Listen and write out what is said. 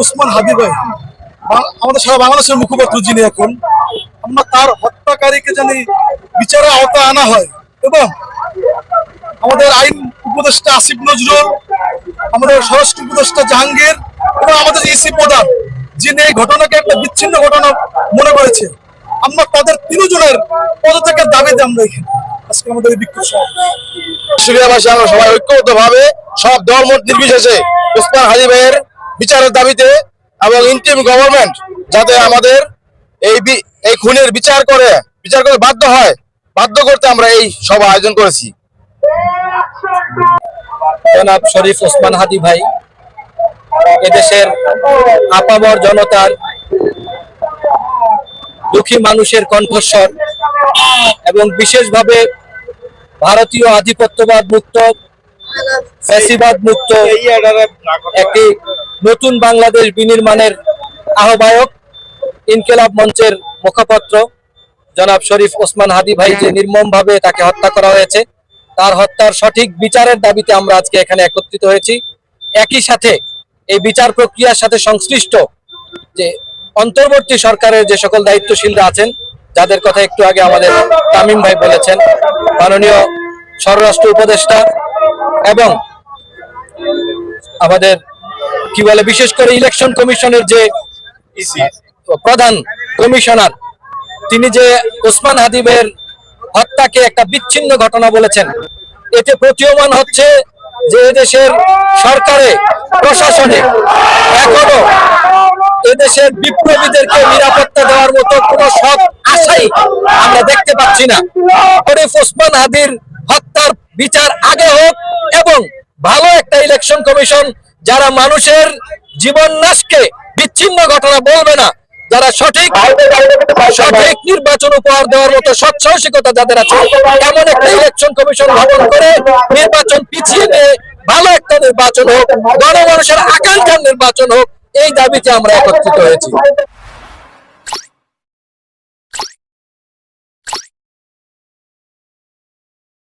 ওসমান হাদি ভাই আমাদের সারা বাংলাদেশের মুখপাত্র যিনি এখন, আমরা তার হত্যাকারীকে জানি বিচারের আওতায় আনা হয় এবং আমাদের আইন উপদেষ্টা আসিফ নজরুল, আমাদের স্বরাষ্ট্র উপদেষ্টা জাহাঙ্গীর, এবং আমাদের ইসি প্রধান, যিনি এই ঘটনাকে একটা বিচ্ছিন্ন ঘটনা মনে করেছে, আমরা তাদের তিনজনের পদত্যাগের দাবিতে আমরা এখানে আজকে আমাদের বিক্ষোভ সমাবেশ। আমরা সবাই ঐক্যবদ্ধ ভাবে সব ধর্ম নির্বিশেষে উসমান হাজি ভাইয়ের বিচারের দাবিতে এবং ইন্টিম গভর্নমেন্ট যাতে আমাদের এই এই খুনের বিচার করে বিচার করে বাধ্য হয়, বাধ্য করতে আমরা এই সভা আয়োজন করেছি। জনাব শরীফ ওসমান হাদি ভাই, এদেশের আপামর জনতার দুঃখী মানুষের কণ্ঠস্বর এবং বিশেষভাবে ভারতীয় আধিপত্যবাদ মুক্ত ফ্যাসিবাদ মুক্ত একটি নতুন বাংলাদেশ বিনির্মাণের আহ্বায়ক ইনকেলাব মঞ্চের মুখপাত্র জনাব শরীফ ওসমান হাদি ভাই যে নির্মমভাবে তাকে হত্যা করা হয়েছে, তার হত্যার সঠিক বিচারের দাবিতে আমরা আজকে এখানে একত্রিত হয়েছি। একই সাথে এই বিচার প্রক্রিয়ার সাথে সংশ্লিষ্ট যে অন্তর্বর্তী সরকারের যে সকল দায়িত্বশীলরা আছেন, যাদের কথা একটু আগে আমাদের তামিম ভাই বলেছেন, মাননীয় স্বরাষ্ট্র উপদেষ্টা এবং আমাদের কি বলে, বিশেষ করে ইলেকশন কমিশনের যে প্রধান কমিশনার, তিনি যে ওসমান হাদিবের হত্যাকে একটা বিচ্ছিন্ন ঘটনা বলেছেন, এতে প্রতীয়মান হচ্ছে যে এদেশের সরকারে, প্রশাসনে এখনও এদেশের বিপ্লবীদেরকে নিরাপত্তা দেওয়ার মতো কোন সৎ আশাই আমরা দেখতে পাচ্ছি না। শরীফ ওসমান হাদির হত্যার বিচার আগে হোক এবং ভালো একটা ইলেকশন কমিশন যারা মানুষের জীবন নাশকে বিচ্ছিন্ন ঘটনা বলবে না যারা সঠিক সঠিক নির্বাচন উপহার দেওয়ার মতো সৎসাহসিকতা যাদের আছে এমন একটা ইলেকশন কমিশন গঠন করে নির্বাচন পিছিয়ে দিয়ে ভালো একটা নির্বাচন হোক গণমানুষের আকাঙ্ক্ষার নির্বাচন হোক এই দাবিতে আমরা একত্রিত হয়েছি।